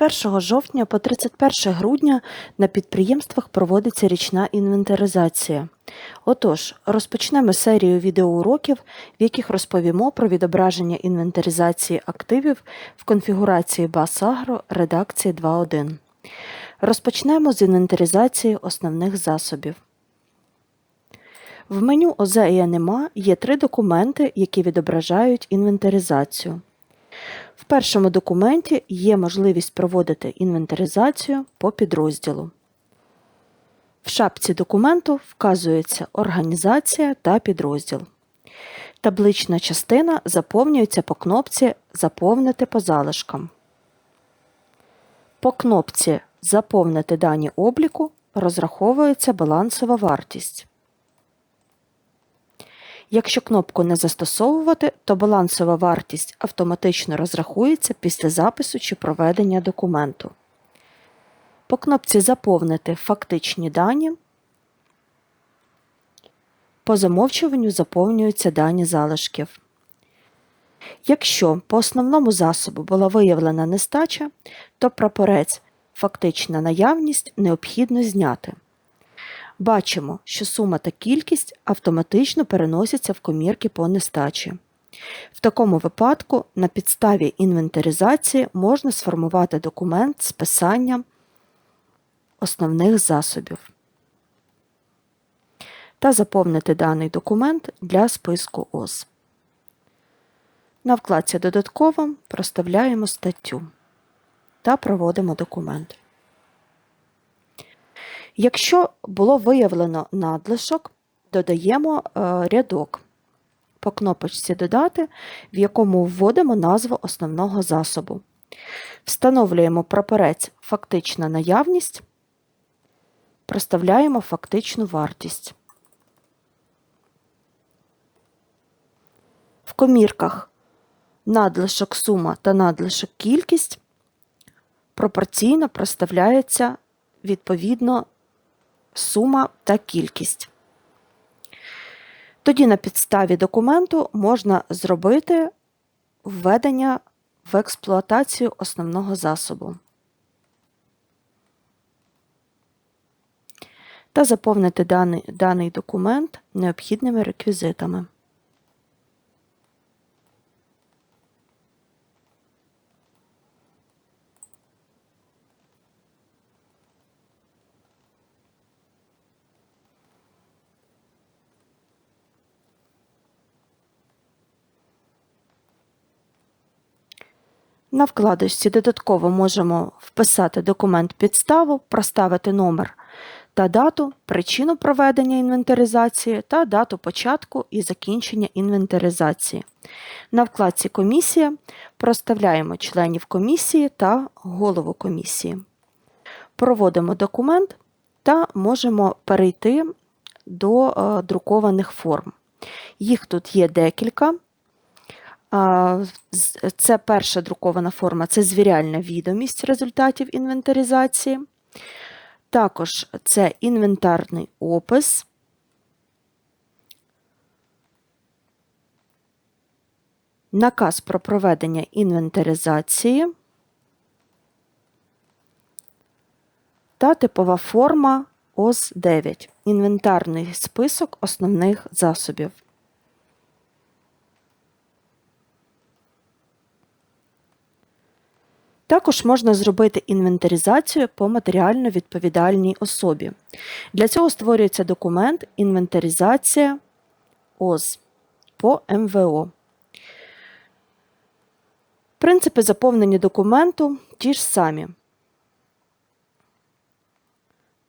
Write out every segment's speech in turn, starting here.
1 жовтня по 31 грудня на підприємствах проводиться річна інвентаризація. Отож, розпочнемо серію відеоуроків, в яких розповімо про відображення інвентаризації активів в конфігурації BAS-Agro редакції 2.1. Розпочнемо з інвентаризації основних засобів. В меню ОЗЕ і НМА є три документи, які відображають інвентаризацію. В першому документі є можливість проводити інвентаризацію по підрозділу. В шапці документу вказується організація та підрозділ. Таблична частина заповнюється по кнопці Заповнити по залишкам. По кнопці Заповнити дані обліку розраховується балансова вартість. Якщо кнопку не застосовувати, то балансова вартість автоматично розрахується після запису чи проведення документу. По кнопці Заповнити фактичні дані. По замовчуванню заповнюються дані залишків. Якщо по основному засобу була виявлена нестача, то прапорець Фактична наявність необхідно зняти. Бачимо, що сума та кількість автоматично переносяться в комірки по нестачі. В такому випадку на підставі інвентаризації можна сформувати документ з писанням основних засобів та заповнити даний документ для списку ОС. На вкладці Додатково проставляємо статтю та проводимо документ. Якщо було виявлено надлишок, додаємо е, рядок по кнопочці Додати, в якому вводимо назву основного засобу. Встановлюємо прапорець Фактична наявність, проставляємо фактичну вартість. В комірках надлишок сума та надлишок кількість пропорційно проставляється відповідно сума та кількість. Тоді на підставі документу можна зробити введення в експлуатацію основного засобу та заповнити даний, даний документ необхідними реквізитами. На вкладочці додатково можемо вписати документ підставу, проставити номер та дату, причину проведення інвентаризації та дату початку і закінчення інвентаризації. На вкладці Комісія проставляємо членів комісії та голову комісії. Проводимо документ та можемо перейти до е, друкованих форм. Їх тут є декілька. Це перша друкована форма це звіряльна відомість результатів інвентаризації. Також це інвентарний опис. Наказ про проведення інвентаризації та типова форма ОС9 інвентарний список основних засобів. Також можна зробити інвентаризацію по матеріально відповідальній особі. Для цього створюється документ інвентаризація ОЗ по МВО. Принципи заповнення документу ті ж самі.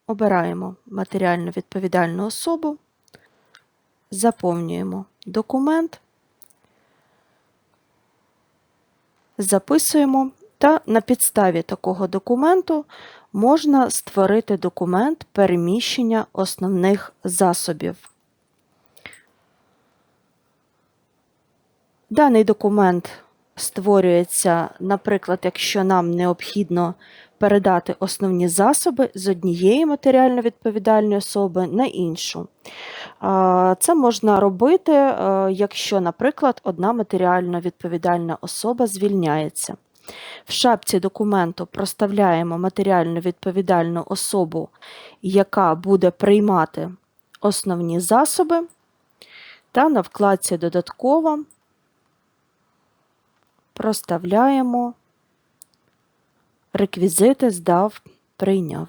Обираємо матеріально відповідальну особу, заповнюємо документ, записуємо та на підставі такого документу можна створити документ переміщення основних засобів. Даний документ створюється, наприклад, якщо нам необхідно передати основні засоби з однієї матеріально відповідальної особи на іншу. Це можна робити, е, якщо, наприклад, одна матеріально відповідальна особа звільняється. В шапці документу проставляємо матеріально відповідальну особу, яка буде приймати основні засоби, та на вкладці Додатково проставляємо реквізити здав, прийняв.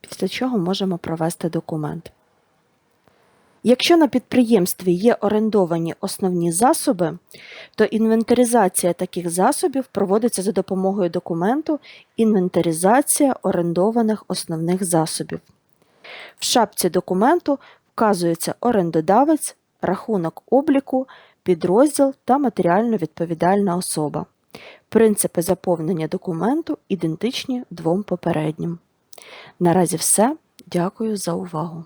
Після чого можемо провести документ. Якщо на підприємстві є орендовані основні засоби, то інвентаризація таких засобів проводиться за допомогою документу Інвентаризація орендованих основних засобів. В шапці документу вказується орендодавець, рахунок обліку, підрозділ та матеріально відповідальна особа. Принципи заповнення документу ідентичні двом попереднім. Наразі все. Дякую за увагу.